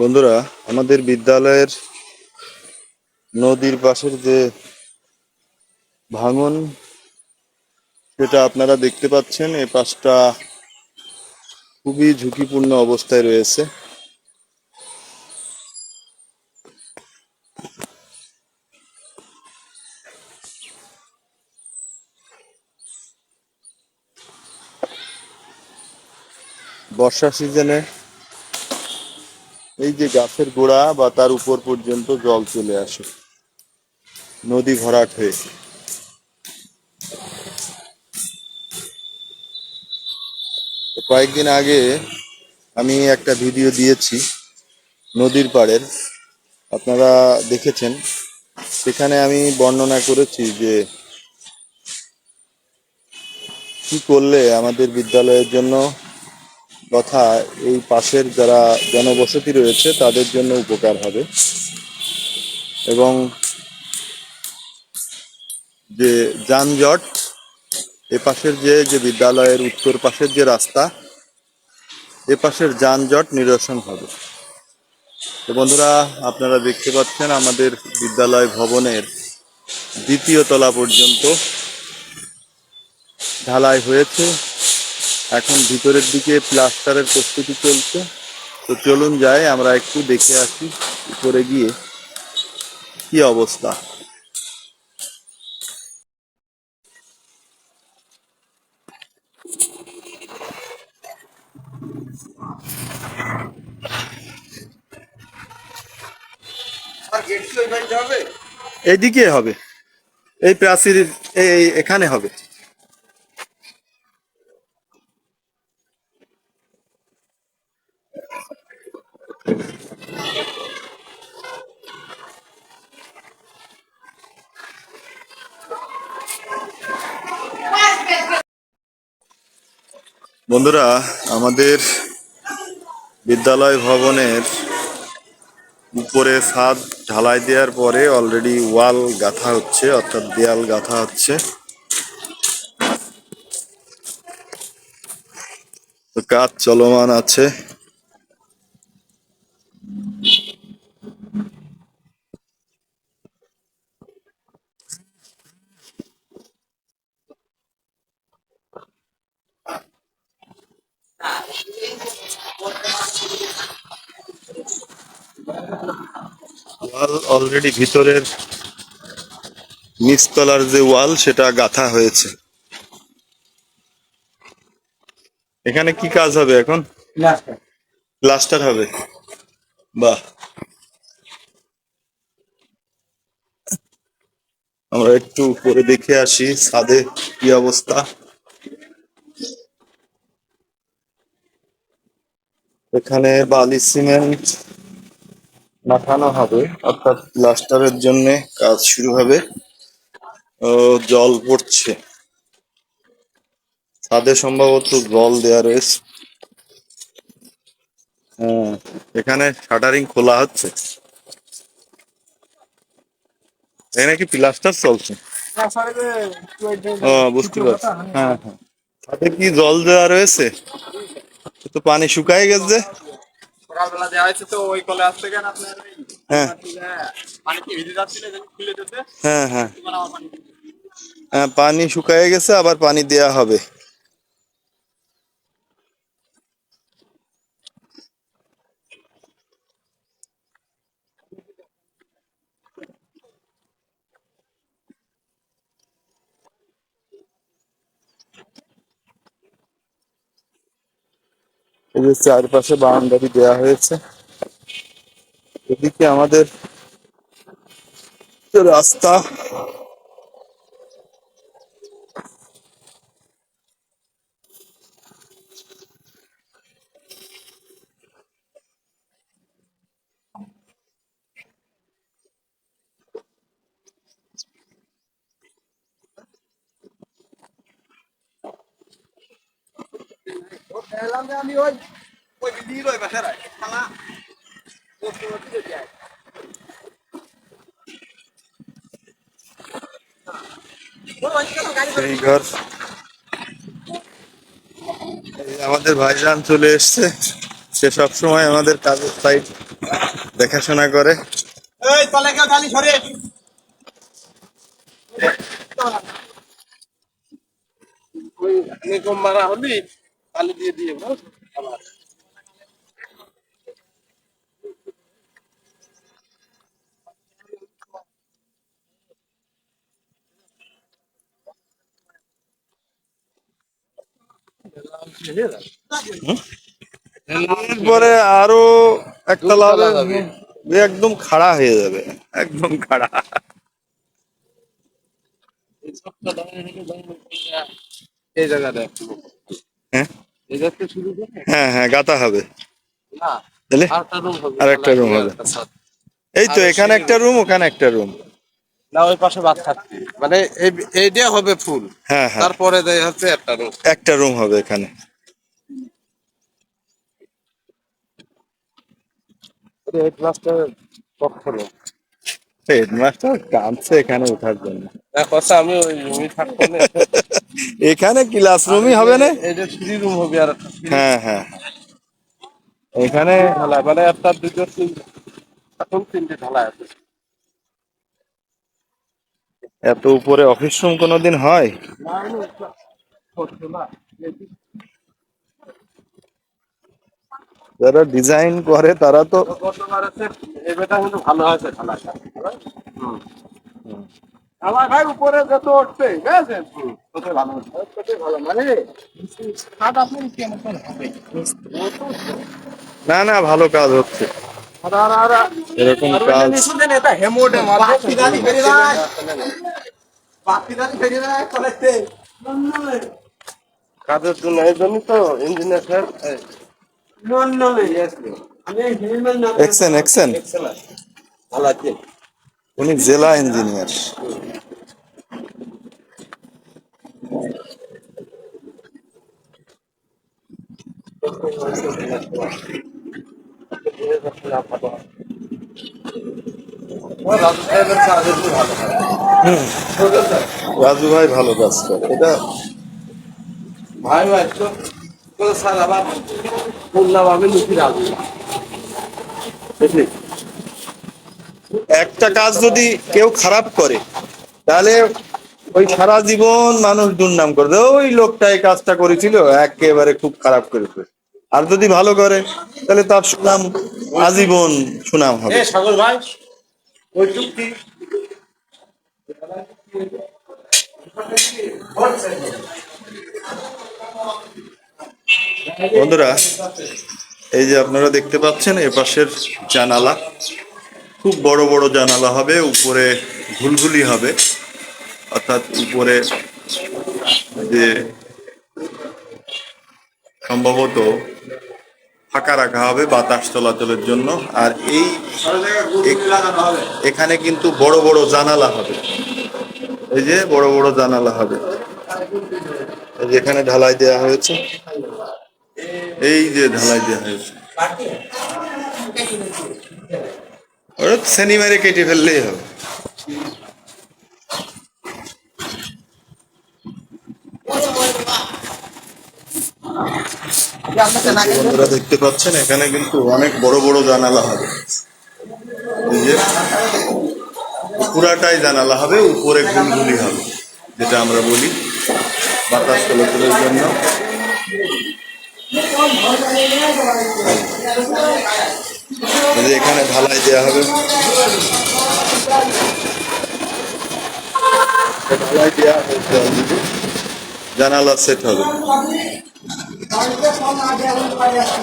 বন্ধুরা, আমাদের বিদ্যালয়ের নদীর পাশের যে ভাঙন, সেটা আপনারা দেখতে পাচ্ছেন। এই পাশটা খুবই ঝুঁকিপূর্ণ অবস্থায় রয়েছে। বর্ষা সিজনে এই যে গাছের গোড়া বা তার উপর পর্যন্ত জল চলে আসে, নদী ভরাট হয়ে। কয়েকদিন আগে আমি একটা ভিডিও দিয়েছি নদীর পাড়ের, আপনারা দেখেছেন। সেখানে আমি বর্ণনা করেছি যে কি করলে আমাদের বিদ্যালয়ের জন্য তথা এই পাশের যারা জনবসতি রয়েছে, তাদের জন্য উপকার হবে। এবং যে যানজট, এ পাশের যে যে বিদ্যালয়ের উত্তর পাশের যে রাস্তা, এ পাশের যানজট নিরসন হবে। তো বন্ধুরা, আপনারা দেখতে পাচ্ছেন আমাদের বিদ্যালয় ভবনের দ্বিতীয় তলা পর্যন্ত ঢালাই হয়েছে। এখন ভিতরের দিকে প্লাস্টারের প্রস্তুতি চলছে। তো চলুন যাই আমরা একটু দেখে আসি উপরে গিয়ে কি অবস্থা। এইদিকে হবে। এই প্রাচীর এই এখানে হবে। বন্ধুরা, আমাদের বিদ্যালয় ভবনের উপরে ছাদ ঢালাই দেওয়ার পরে অলরেডি ওয়াল গাঁথা হচ্ছে, অর্থাৎ দেয়াল গাঁথা হচ্ছে। কাজ চলমান আছে। ওয়াল অলরেডি ভিতরের নিচতলার যে ওয়াল সেটা গাঁথা হয়েছে। এখানে কি কাজ হবে এখন? প্লাস্টার হবে। বাহ। আমরা একটু উপরে দেখে আসি ছাদে কি অবস্থা? এখানে বালি সিমেন্ট মাখানো হবে, অর্থাৎ প্লাস্টারের জন্য কাজ শুরু হবে। জল পড়ছে। ছাদে সম্ভবত জল দেয়া রয়েছে। হ্যাঁ এখানে শাটারিং খোলা হচ্ছে। এখানে কি প্লাস্টার চলছে? বুঝতে পারছি। হ্যাঁ হ্যাঁ। ছাদে কি জল দেওয়া রয়েছে? তো পানি শুকায় গেছে। সকালবেলা দেওয়া হয়েছে তো ওই কলে আসতে কেন আপনার হ্যাঁ। পানি কি ভিজে যাচ্ছিল খুলে হ্যাঁ হ্যাঁ পানি। হ্যাঁ পানি শুকায় গেছে আবার পানি দেয়া হবে। যে চারপাশে বাউন্ডারি দেয়া হয়েছে। এদিকে আমাদের রাস্তা দেখলাম যে আমি ওই ওই রাখ খালা সেই ঘর। আমাদের ভাইজান চলে এসছে। সে সব সময় আমাদের কাজের সাইড দেখাশোনা করে। মারা হলি? তালি দিয়ে দিয়ে? আবার। এরপরে আরও একটা লাভ একদম খাড়া হয়ে যাবে। একদম খাড়া। এই জায়গাটা হ্যাঁ? হ্যাঁ হ্যাঁ গাতা হবে। রুম। এই তো এখানে একটা রুম ওখানে একটা রুম না ওই পাশে বাদ থাকবে। মানে এইটা হবে ফুল হ্যাঁ হ্যাঁ। তারপরে দেয় হচ্ছে একটা রুম একটা রুম হবে এখানে। কখনো হেডমাস্টার কাঁদছে এখানে ওঠার জন্য। আমি ওই রুমই থাকব না। এখানে ক্লাসরুমই হবে না? এইটা ফ্রি রুম হবে আর হ্যাঁ হ্যাঁ। এখানে ঢালাই মানে একটা দুটো তিন এখন তিনটে ঢালাই আছে। এত উপরে অফিস রুম কোনোদিন হয়? যারা ডিজাইন করে তারা তো ভালো হয়েছে ঢালাইটা। হুম। আমার ভাই উপরে যত উঠবে বুঝেছেন তত ভালো তত ভালো মানে হবে? না না ভালো কাজ হচ্ছে। আর আর আর এরকম কাজ কাজের জন্য এই জন্য তো ইঞ্জিনিয়ার স্যার এক্সেন এক্সেন উনি জেলা ইঞ্জিনিয়ার রাজু ভাই ভালো কাজ করে। এটা ভাই ভাই তো স্যার আবার বললাম আমি লুকি রাজু। একটা কাজ যদি কেউ খারাপ করে তাহলে ওই সারা জীবন মানুষ দুর্নাম করে ওই লোকটা এই কাজটা করেছিল একেবারে খুব খারাপ করেছে। আর যদি ভালো করে তাহলে তার সুনাম আজীবন সুনাম হবে। সাগর ভাই ওই চুক্তি। বন্ধুরা এই যে আপনারা দেখতে পাচ্ছেন এ পাশের জানালা। খুব বড় বড় জানালা হবে উপরে ঘুলঘুলি হবে। অর্থাৎ উপরে যে সম্ভবত ফাঁকা রাখা হবে বাতাস চলাচলের জন্য। আর এই এখানে কিন্তু বড় বড় জানালা হবে। এই যে বড় বড় জানালা হবে। এই যে এখানে ঢালাই দেওয়া হয়েছে। এই যে ঢালাই দেওয়া হয়েছে। শ্রেণি কেটে ফেললেই হবে। বন্ধুরা দেখতে পাচ্ছেন, এখানে কিন্তু অনেক বড় বড় জানালা হবে। পুরাটাই জানালা হবে, উপরে ঘুমঘুলি হবে, যেটা আমরা বলি বাতাস চলাচলের জন্য। এখানে ঢালাই দেওয়া হবে। ঢালাই দেওয়া জানালা সেট হবে। বাড়িতে ফোন আগে আমি বাড়ি আসি।